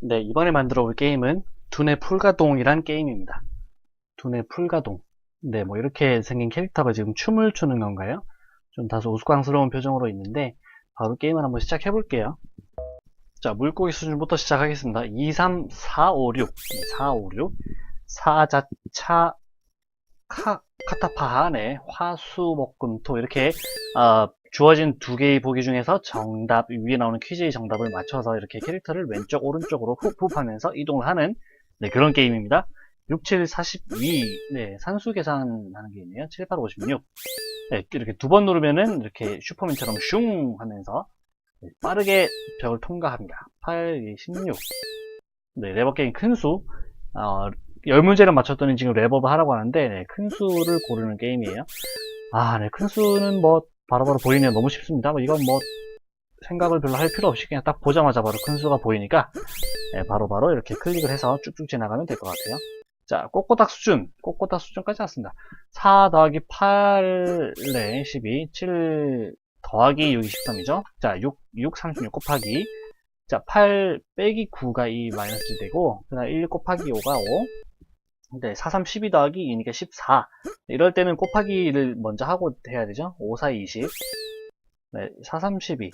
네, 이번에 만들어 볼 게임은 두뇌 풀가동이란 게임입니다. 두뇌 풀가동. 네, 뭐 이렇게 생긴 캐릭터가 지금 춤을 추는 건가요? 좀 다소 우스꽝스러운 표정으로 있는데 바로 게임을 한번 시작해 볼게요. 자, 물고기 수준부터 시작하겠습니다. 2, 3, 4, 5, 6. 4, 5, 6. 사자차 카, 카타파하네 화수목금토 이렇게 어, 주어진 두 개의 보기 중에서 정답 위에 나오는 퀴즈의 정답을 맞춰서 이렇게 캐릭터를 왼쪽 오른쪽으로 훅훅하면서 이동을 하는 네, 그런 게임입니다. 6, 7, 42 네, 산수 계산하는 게 있네요. 7, 8, 56 네, 이렇게 두 번 누르면은 이렇게 슈퍼맨처럼 슝 하면서 네, 빠르게 벽을 통과합니다. 8, 2, 16 네, 레버 게임 큰 수. 어, 열 문제를 맞췄더니 지금 랩업을 하라고 하는데 네, 큰 수를 고르는 게임이에요. 아, 네, 큰 수는 뭐 바로 바로 보이네요. 너무 쉽습니다. 뭐 이건 뭐 생각을 별로 할 필요 없이 그냥 딱 보자마자 바로 큰 수가 보이니까 네, 바로 바로 이렇게 클릭을 해서 쭉쭉 지나가면 될 것 같아요. 자, 꼬꼬닥 수준, 꼬꼬닥 수준까지 왔습니다. 4 더하기 8, 네, 12, 7 더하기 6, 23이죠. 자, 6, 6, 36 곱하기 자, 8 빼기 9가 이 마이너스 되고, 그 다음 1 곱하기 5가 5. 네, 4, 3, 12 더하기 2니까 14. 이럴 때는 곱하기를 먼저 하고 해야 되죠. 5, 4, 20. 네, 4, 3, 12.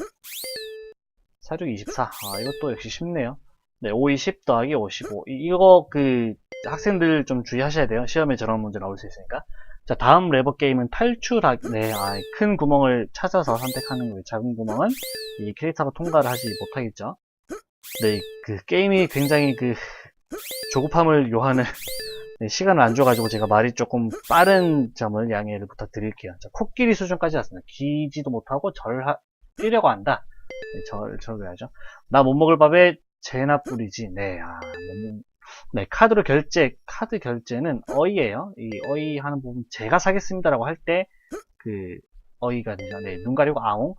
4, 6, 24. 아, 이것도 역시 쉽네요. 네, 5, 2, 10 더하기 55. 이- 이거 그 학생들 좀 주의하셔야 돼요. 시험에 저런 문제 나올 수 있으니까. 자, 다음 레버 게임은 탈출하기. 네, 아, 큰 구멍을 찾아서 선택하는 거예요. 작은 구멍은 이 캐릭터가 통과를 하지 못하겠죠. 네, 그 게임이 굉장히 그 조급함을 요하는 네, 시간을 안 줘가지고 제가 말이 조금 빠른 점을 양해를 부탁드릴게요. 자, 코끼리 수준까지 왔습니다. 기지도 못하고 절 하, 뛰려고 한다. 네, 절, 절을 해야죠. 나 못 먹을 밥에 재나 뿌리지. 네, 아, 못 먹- 네, 카드로 결제, 카드 결제는 어이예요. 이 어이 하는 부분 제가 사겠습니다라고 할 때 그 어이가 되죠. 네, 눈 가리고 아웅.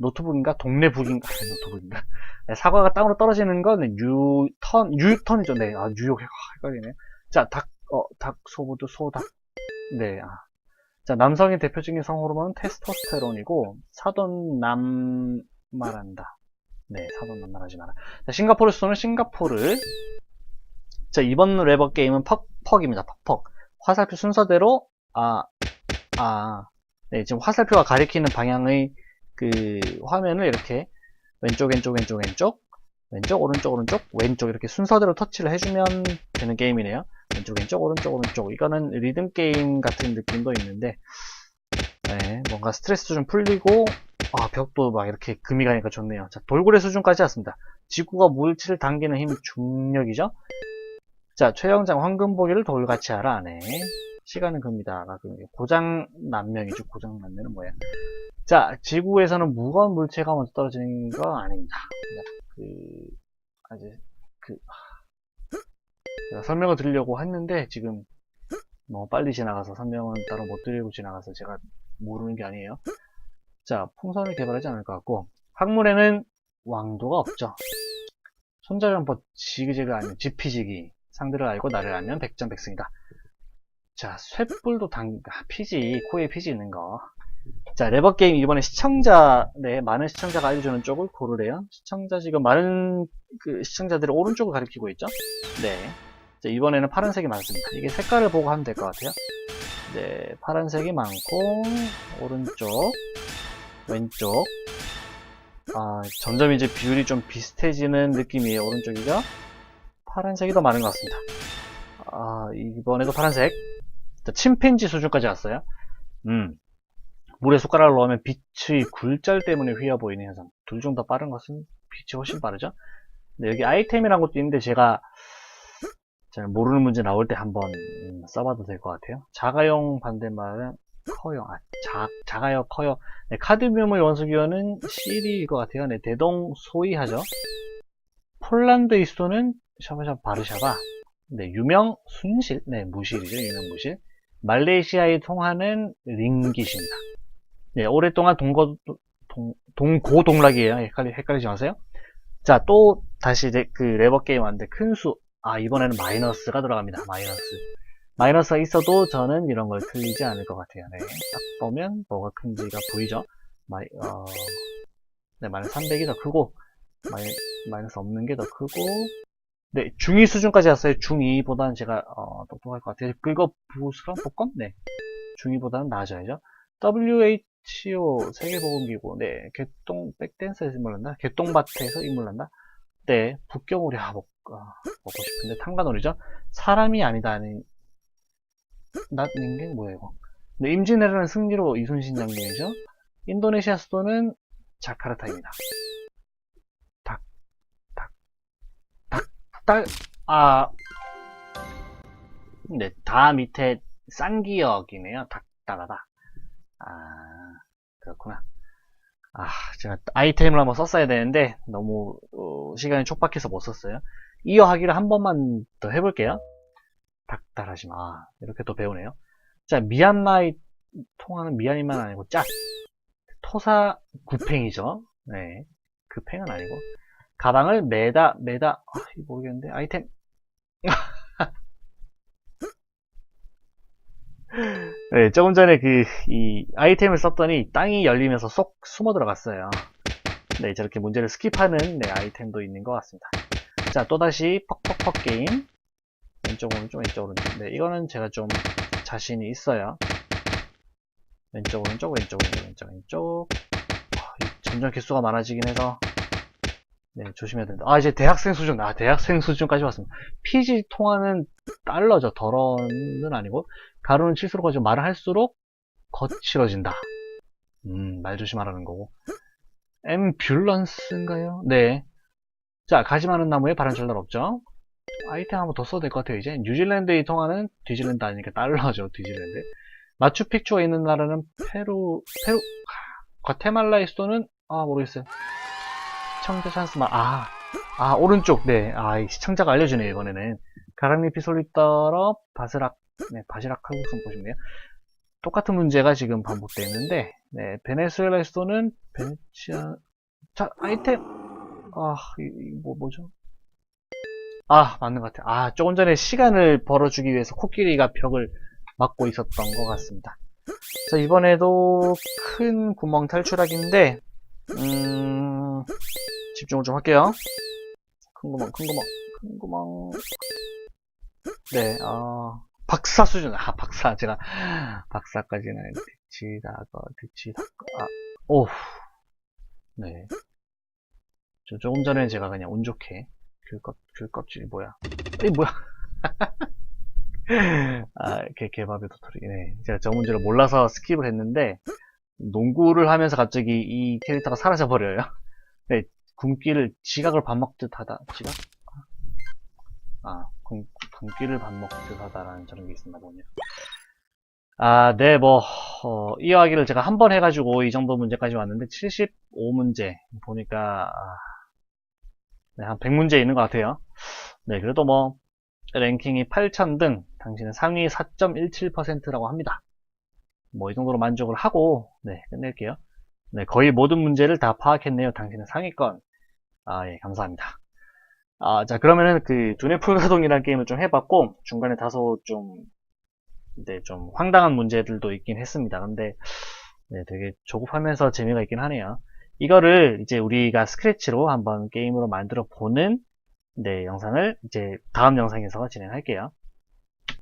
노트북인가 동네 북인가 노트북인가 네, 사과가 땅으로 떨어지는 건 유턴 유턴이죠 네 아 뉴욕 헷갈리네요 자닭 어 닭 소보드 소 닭. 네 아. 자 남성의 대표적인 성호르몬은 테스토스테론이고 사돈 남 말한다. 네 사돈 남 말하지 마라. 자 싱가포르 수도는 싱가포르. 자 이번 레버 게임은 퍽퍽입니다. 퍽퍽. 화살표 순서대로 아 아. 네 지금 화살표가 가리키는 방향의 그 화면을 이렇게 왼쪽 왼쪽 왼쪽 왼쪽 왼쪽 오른쪽 오른쪽 왼쪽 이렇게 순서대로 터치를 해주면 되는 게임이네요 왼쪽 왼쪽 오른쪽 오른쪽. 이거는 리듬 게임 같은 느낌도 있는데 네, 뭔가 스트레스도 좀 풀리고 아 벽도 막 이렇게 금이 가니까 좋네요. 자 돌고래 수준까지 왔습니다. 지구가 물질을 당기는 힘이 중력이죠? 자 최영장 황금보기를 돌같이 하라. 네. 시간은 금이다. 아, 그 고장 난명이죠. 고장 난명은 뭐야 자, 지구에서는 무거운 물체가 먼저 떨어지는 거 아닙니다. 그, 아직, 그, 하, 제가 설명을 드리려고 했는데, 지금, 너무 빨리 지나가서 설명은 따로 못 드리고 지나가서 제가 모르는 게 아니에요. 자, 풍선을 개발하지 않을 것 같고, 학문에는 왕도가 없죠. 한번 지그재그 아니면 지피지기. 상대를 알고 나를 알면 백전백승이다. 자, 쇳불도 당, 아, 피지, 코에 피지 있는 거. 자, 레버 게임 이번에 시청자, 네, 많은 시청자가 알려주는 쪽을 고르래요. 시청자 지금 많은 그 시청자들이 오른쪽을 가리키고 있죠? 네. 자, 이번에는 파란색이 많습니다. 이게 색깔을 보고 하면 될 것 같아요. 네, 파란색이 많고, 오른쪽, 왼쪽. 아, 점점 이제 비율이 좀 비슷해지는 느낌이에요. 오른쪽이죠? 파란색이 더 많은 것 같습니다. 아, 이번에도 파란색. 자, 침팬지 수준까지 왔어요. 음. 물에 숟가락을 넣으면 빛의 굴절 때문에 휘어 보이는 현상. 둘 중 더 빠른 것은 빛이 훨씬 빠르죠. 근데 여기 아이템이라는 것도 있는데 제가 잘 모르는 문제 나올 때 한번 음, 써봐도 될 것 같아요. 자가용 반대말은 커요. 아, 자, 작아요, 커요. 네, 카드뮴의 원소기호는 C일 것 같아요. 네, 대동 소이하죠. 폴란드의 수도는 샤바샤바 바르샤바. 네, 유명 순실. 네, 무실이죠. 유명 무실. 말레이시아의 통화는 링깃입니다. 네, 오랫동안 동거, 동, 동고동락이에요. 헷갈리, 헷갈리지 마세요. 자, 또, 다시 그 레버 게임 왔는데, 큰 수. 아, 이번에는 마이너스가 들어갑니다. 마이너스. 마이너스가 있어도 저는 이런 걸 틀리지 않을 것 같아요. 네. 딱 보면 뭐가 큰지가 보이죠? 마이, 어, 네, 마이너스 300이 더 크고, 마이, 마이너스 없는 게 더 크고, 네, 중2 수준까지 왔어요. 중2보다는 제가, 어, 똑똑할 것 같아요. 긁어 부스럼 복권? 네. 중2보다는 나아져야죠. WHO, 세계보건기구, 네. 개똥, 백댄스에서 인물난다. 개똥밭에서 인물난다. 네. 북경오리, 아, 먹, 아, 먹고 싶은데, 탕가놀이죠. 사람이 아니다, 아니, 낫, 닌겐, 뭐야, 이거. 네, 임진왜란의 승리로 이순신 장군이죠. 인도네시아 수도는 자카르타입니다. 닭, 닭, 닭, 닭, 아, 네, 다 밑에 쌍기역이네요. 닭다가다. 아, 그렇구나. 아, 제가 아이템을 한번 썼어야 되는데, 너무, 어, 시간이 촉박해서 못 썼어요. 이어하기를 한 번만 더 해볼게요. 닭달하지 마. 이렇게 또 배우네요. 자, 미얀마에 통하는 미얀이만 아니고, 짝. 토사 구팽이죠. 네. 그 팽은 아니고. 가방을 매다, 매다, 아, 모르겠는데, 아이템. 네, 조금 전에 그, 이, 아이템을 썼더니 땅이 열리면서 쏙 숨어 들어갔어요. 네, 저렇게 문제를 스킵하는, 네, 아이템도 있는 것 같습니다. 자, 또다시 퍽퍽퍽 게임. 왼쪽, 오른쪽, 왼쪽, 오른쪽. 네, 이거는 제가 좀 자신이 있어요. 왼쪽, 오른쪽, 왼쪽, 오른쪽, 왼쪽, 왼쪽. 아, 이 점점 개수가 많아지긴 해서, 네, 조심해야 된다. 아, 이제 대학생 수준, 아, 대학생 수준까지 왔습니다. PG 통화는 달러죠. 덜어는 아니고, 가로는 칠수록 가지고 말을 할수록 거칠어진다. 음, 말 조심하라는 거고. 앰뷸런스인가요? 네. 자, 가지 많은 나무에 바람 절날 없죠? 아이템 한번 더 써도 될 것 같아요, 이제. 뉴질랜드의 통화는 뒤질랜드 아니니까 달러죠, 뒤질랜드. 마추픽추가 있는 나라는 페루, 페루, 과테말라의 수도는, 아, 모르겠어요. 시청자 찬스만, 아, 아, 오른쪽, 네. 아, 이 시청자가 알려주네요, 이번에는. 가랑잎이 솔깃떨어, 바스락, 네, 바시락 칼국수 보시면 돼요. 똑같은 문제가 지금 반복되어 있는데, 네, 베네수엘라의 수도는 베네치아, 자, 아이템, 아, 이, 이 뭐, 뭐죠? 아, 맞는 것 같아요. 아, 조금 전에 시간을 벌어주기 위해서 코끼리가 벽을 막고 있었던 것 같습니다. 자, 이번에도 큰 구멍 탈출하기인데, 음, 집중을 좀 할게요. 큰 구멍, 큰 구멍, 큰 구멍. 네, 어, 박사 수준, 아, 박사, 제가, 박사까지는 뒤치다가, 뒤치다가, 아, 오, 네. 저 조금 전에 제가 그냥 운 좋게, 귤껍, 귤껍질이 뭐야. 이 뭐야. 아, 개, 개밥의 도토리. 네. 제가 저 문제를 몰라서 스킵을 했는데, 농구를 하면서 갑자기 이 캐릭터가 사라져버려요. 네, 굶기를, 지각을 밥 먹듯 하다. 지각? 아, 굶, 굶기를 밥 먹듯 하다라는 저런 게 있었나 보네요. 아, 네, 뭐, 어, 이어하기를 제가 한 번 해가지고 이 정도 문제까지 왔는데, 75문제. 보니까, 아, 네, 한 100문제 있는 것 같아요. 네, 그래도 뭐, 랭킹이 8000등, 당신은 상위 4.17%라고 합니다. 뭐, 이 정도로 만족을 하고, 네, 끝낼게요. 네, 거의 모든 문제를 다 파악했네요. 당신은 상위권. 아, 예, 감사합니다. 아, 자, 그러면은 그, 두뇌 풀가동이라는 게임을 좀 해봤고, 중간에 다소 좀, 네, 좀 황당한 문제들도 있긴 했습니다. 근데, 네, 되게 조급하면서 재미가 있긴 하네요. 이거를 이제 우리가 스크래치로 한번 게임으로 만들어 보는, 네, 영상을 이제 다음 영상에서 진행할게요.